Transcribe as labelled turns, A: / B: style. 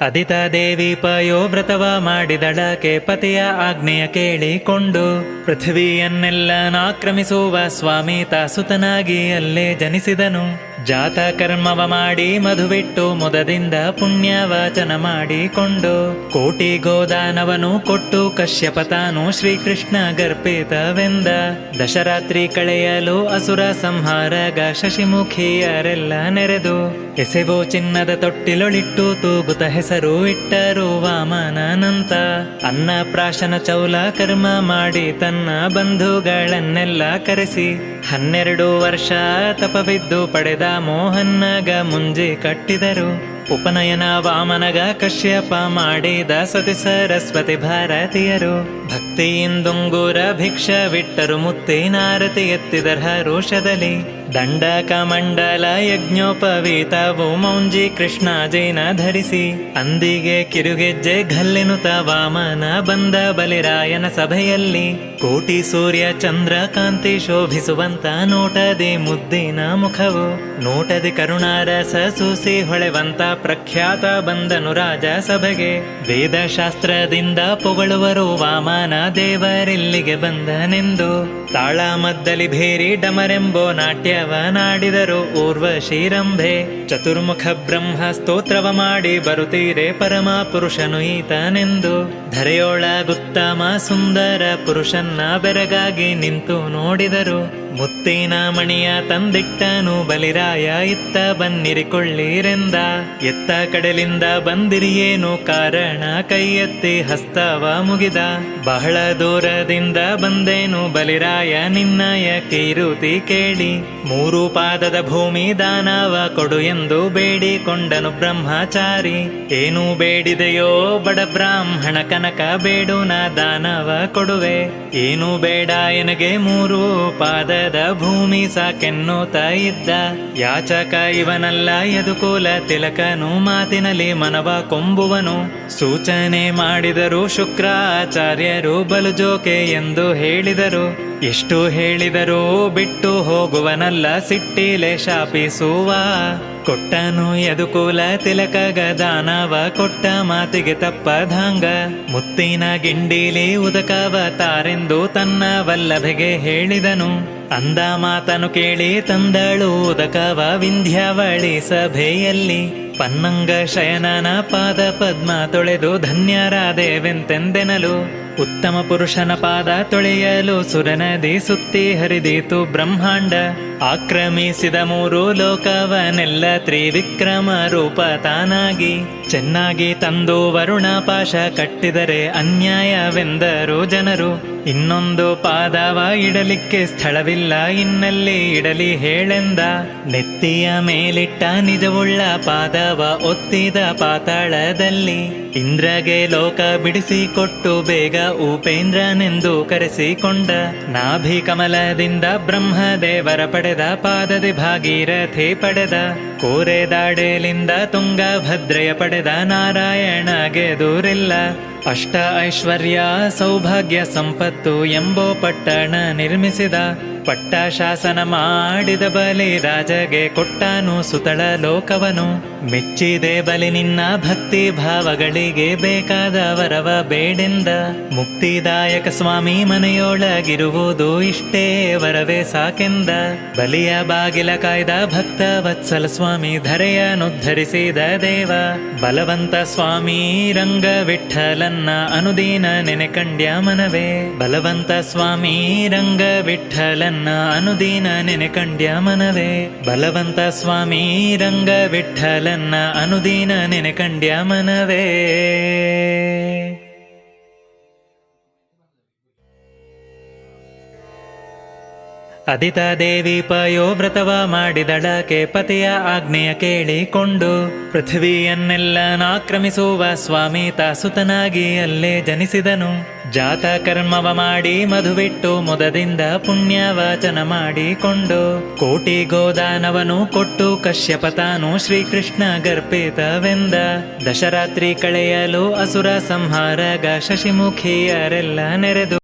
A: ಅದಿತಾ ದೇವಿ ಪಯೋ ವ್ರತವ ಮಾಡಿದಳಕೆ ಪತಿಯ ಆಜ್ಞೆಯ ಕೇಳಿಕೊಂಡು ಪೃಥ್ವಿಯನ್ನೆಲ್ಲ ಆಕ್ರಮಿಸುವ ಸ್ವಾಮಿ ತಾಸುತನಾಗಿ ಅಲ್ಲೇ ಜನಿಸಿದನು. ಜಾತ ಕರ್ಮವ ಮಾಡಿ ಮಧುವಿಟ್ಟು ಮುದದಿಂದ ಪುಣ್ಯ ವಾಚನ ಮಾಡಿಕೊಂಡು ಕೋಟಿ ಗೋದಾನವನು ಕೊಟ್ಟು ಕಶ್ಯಪತಾನು ಶ್ರೀಕೃಷ್ಣ ಗರ್ಪಿತವೆಂದ ದಶರಾತ್ರಿ ಕಳೆಯಲು ಅಸುರ ಸಂಹಾರಗ ಶಶಿಮುಖಿಯರೆಲ್ಲ ನೆರೆದು ಎಸೆವೋ ಚಿನ್ನದ ತೊಟ್ಟಿಲೊಳಿಟ್ಟು ತೂಗುತ ಹೆಸರು ಇಟ್ಟರು ವಾಮನನಂತ ಅನ್ನ ಪ್ರಾಶನ ಚೌಲ ಕರ್ಮ ಮಾಡಿ ತನ್ನ ಬಂಧುಗಳನ್ನೆಲ್ಲ ಕರೆಸಿ ಹನ್ನೆರಡು ವರ್ಷ ತಪವಿದ್ದು ಪಡೆದ ಮೋಹನ್ನಗ ಮುಂಜಿ ಕಟ್ಟಿದರು. ಉಪನಯನ ವಾಮನಗ ಕಶ್ಯಪ ಮಾಡಿದ ಸತಿ ಸರಸ್ವತಿ ಭಾರತೀಯರು. ಭಕ್ತಿಯಿಂದುಂಗುರ ಭಿಕ್ಷವಿಟ್ಟರು ಮುತ್ತಿನಾರತಿ ಎತ್ತಿದರ ರೋಷದಲ್ಲಿ ದಂಡಕ ಮಂಡಲ ಯಜ್ಞೋಪವೀತವು ಮೌಂಜಿ ಕೃಷ್ಣಾಜಿನ ಧರಿಸಿ, ಅಂದಿಗೆ ಕಿರುಗೆಜ್ಜೆ ಘಲ್ಲೆನುತ ವಾಮನ ಬಂದ ಬಲಿರಾಯನ ಸಭೆಯಲ್ಲಿ ಕೋಟಿ ಸೂರ್ಯ ಚಂದ್ರ ಕಾಂತಿ ಶೋಭಿಸುವಂತ ನೋಟದಿ ಮುದ್ದಿನ ಮುಖವು, ನೋಟದಿ ಕರುಣಾರಸ ಸೂಸಿ ಹೊಳೆವಂತ ಪ್ರಖ್ಯಾತ ಬಂದನು ರಾಜ ಸಭೆಗೆ, ವೇದಶಾಸ್ತ್ರದಿಂದ ಪೊಗಳುವರು ವಾಮನ ದೇವರಿಲ್ಲಿಗೆ ಬಂದನೆಂದು ತಾಳ ಮದ್ದಲಿ ಭೇರಿ ಡಮರೆಂಬೋ ನಾಟ್ಯವ ನಾಡಿದರು ಊರ್ವಶೀರಂಭೆ ಚತುರ್ಮುಖ ಬ್ರಹ್ಮ ಸ್ತೋತ್ರವ ಮಾಡಿ ಬರುತ್ತೀರೆ ಪರಮ ಪುರುಷನು ಈತನೆಂದು ಧರೆಯೊಳಗುತ್ತಮ ಸುಂದರ ಪುರುಷನ್ನ ಬೆರಗಾಗಿ ನಿಂತು ನೋಡಿದರು ಮುತ್ತಿನ ಮಣಿಯ ತಂದಿಟ್ಟನು ಬಲಿರಾಯ, ಇತ್ತ ಬನ್ನಿರಿಕೊಳ್ಳಿರೆಂದ ಎತ್ತ ಕಡಲಿಂದ ಬಂದಿರಿಯೇನು ಕಾರಣ? ಕೈ ಎತ್ತಿ ಹಸ್ತವ ಮುಗಿದ. ಬಹಳ ದೂರದಿಂದ ಬಂದೇನು ಬಲಿರಾಯ? ನಿನ್ನಯ ಕೀರುತಿ ಕೇಳಿ. ಮೂರು ಪಾದದ ಭೂಮಿ ದಾನವ ಕೊಡು ಎಂದು ಬೇಡಿಕೊಂಡನು ಬ್ರಹ್ಮಚಾರಿ. ಏನು ಬೇಡಿದೆಯೋ ಬಡ ಬ್ರಾಹ್ಮಣ ಕನಕ ಬೇಡು ನಾ ದಾನವ ಕೊಡುವೆ. ಏನು ಬೇಡ ಎನಗೆ ಮೂರು ಪಾದದ ಭೂಮಿ ಸಾಕೆನ್ನುತ್ತ ಇದ್ದ ಯಾಚಕ ಇವನಲ್ಲ ಯದುಕುಲ ತಿಲಕನು ಮಾತಿನಲ್ಲಿ ಮನವ ಕೊಂಬುವನು. ಸೂಚನೆ ಮಾಡಿದರು ಶುಕ್ರಾಚಾರ್ಯರು ಬಲು ಜೋಕೆ ಎಂದು ಹೇಳಿದರು. ಎಷ್ಟು ಹೇಳಿದರೂ ಬಿಟ್ಟು ಹೋಗುವನಲ್ಲ ಸಿಟ್ಟಿಲೆ ಶಾಪಿಸುವ. ಕೊಟ್ಟನು ಯದುಕುಲ ತಿಲಕಗ ದಾನವ ಕೊಟ್ಟ ಮಾತಿಗೆ ತಪ್ಪದಾಂಗ ಮುತ್ತಿನ ಗಿಂಡೀಲಿ ಉದಕವ ತಾರೆಂದು ತನ್ನ ವಲ್ಲಭೆಗೆ ಹೇಳಿದನು. ಅಂದ ಮಾತನು ಕೇಳಿ ತಂದಳು ಉದಕವ ವಿಂಧ್ಯಾವಳಿ ಸಭೆಯಲ್ಲಿ. ಪನ್ನಂಗ ಶಯನನ ಪಾದ ಪದ್ಮ ತೊಳೆದು ಧನ್ಯರಾದೇವೆಂತೆಂದೆನಲು. ಉತ್ತಮ ಪುರುಷನ ಪಾದ ತೊಳೆಯಲು ಸುರನದಿ ಸುತ್ತಿ ಹರಿದೀತು ಬ್ರಹ್ಮಾಂಡ. ಆಕ್ರಮಿಸಿದ ಮೂರು ಲೋಕವನೆಲ್ಲ ತ್ರಿವಿಕ್ರಮ ರೂಪ ತಾನಾಗಿ ಚೆನ್ನಾಗಿ ತಂದು ವರುಣ ಪಾಶ ಕಟ್ಟಿದರೆ ಅನ್ಯಾಯವೆಂದರು ಜನರು. ಇನ್ನೊಂದು ಪಾದವ ಇಡಲಿಕ್ಕೆ ಸ್ಥಳವಿಲ್ಲ, ಇನ್ನಲ್ಲಿ ಇಡಲಿ ಹೇಳೆಂದ. ನೆತ್ತಿಯ ಮೇಲಿಟ್ಟ ನಿಜವುಳ್ಳ ಪಾದವ ಒತ್ತಿದ ಪಾತಾಳದಲ್ಲಿ ಇಂದ್ರಗೆ ಲೋಕ ಬಿಡಿಸಿಕೊಟ್ಟು ಬೇಗ ಉಪೇಂದ್ರನೆಂದು ಕರೆಸಿಕೊಂಡ. ನಾಭಿ ಕಮಲದಿಂದ ಬ್ರಹ್ಮದೇವರ ಪಡೆದ ಪಾದದಿ ಭಾಗೀರಥಿ ಪಡೆದ ಕೋರೆ ದಾಡೇಲಿಂದ ತುಂಗಭದ್ರೆಯ ಪಡೆದ ನಾರಾಯಣಗೆ ಗೆದೂರಿಲ್ಲ. ಅಷ್ಟ ಐಶ್ವರ್ಯ ಸೌಭಾಗ್ಯ ಸಂಪತ್ತು ಎಂಬೋ ಪಟ್ಟಣ ನಿರ್ಮಿಸಿದ ಪಟ್ಟ ಶಾಸನ ಮಾಡಿದ ಬಲಿ ರಾಜಗೆ ಕೊಟ್ಟನು ಸುತಳ ಲೋಕವನು. ಮೆಚ್ಚಿದೆ ಬಲಿ ನಿನ್ನ ಭಕ್ತಿ ಭಾವಗಳಿಗೆ ಬೇಕಾದ ವರವ ಬೇಡೆಂದ. ಮುಕ್ತಿದಾಯಕ ಸ್ವಾಮಿ ಮನೆಯೊಳಗಿರುವುದು ಇಷ್ಟೇ ವರವೇ ಸಾಕೆಂದ. ಬಲಿಯ ಬಾಗಿಲ ಕಾಯ್ದ ಭಕ್ತ ವತ್ಸಲ ಸ್ವಾಮಿ ಧರೆಯನುದ್ಧರಿಸಿದ ದೇವ. ಬಲವಂತ ಸ್ವಾಮಿ ರಂಗ ವಿಠಲನ್ನ ಅನುದೀನ ನೆನೆ ಕಂಡ್ಯ ಮನವೇ. ಬಲವಂತ ಸ್ವಾಮಿ ರಂಗ ವಿಠಲನ್ನ ಅನುದೀನ ನೆನೆ ಕಂಡ್ಯ ಮನವೇ. ಬಲವಂತ ಸ್ವಾಮಿ ರಂಗ ಅನುದೀನ ನೆನೆ ಕಂಡ್ಯ ಮನವೇ. ಅದಿತಾ ದೇವಿ ಪಯೋ ವ್ರತವ ಮಾಡಿದಳಕೆ ಪತಿಯ ಆಜ್ಞೆಯ ಕೇಳಿಕೊಂಡು, ಪೃಥ್ವಿಯನ್ನೆಲ್ಲ ಆಕ್ರಮಿಸುವ ಸ್ವಾಮಿ ತಾಸುತನಾಗಿ ಅಲ್ಲೇ ಜನಿಸಿದನು. ಜಾತ ಕರ್ಮವ ಮಾಡಿ ಮಧುವಿಟ್ಟು ಮುದದಿಂದ ಪುಣ್ಯ ವಾಚನ ಮಾಡಿಕೊಂಡು, ಕೋಟಿ ಗೋದಾನವನು ಕೊಟ್ಟು ಕಶ್ಯಪತಾನು ಶ್ರೀಕೃಷ್ಣ ಗರ್ಪಿತವೆಂದ ದಶರಾತ್ರಿ ಕಳೆಯಲು ಅಸುರ ಸಂಹಾರಗ ಶಶಿಮುಖಿಯರೆಲ್ಲ ನೆರೆದು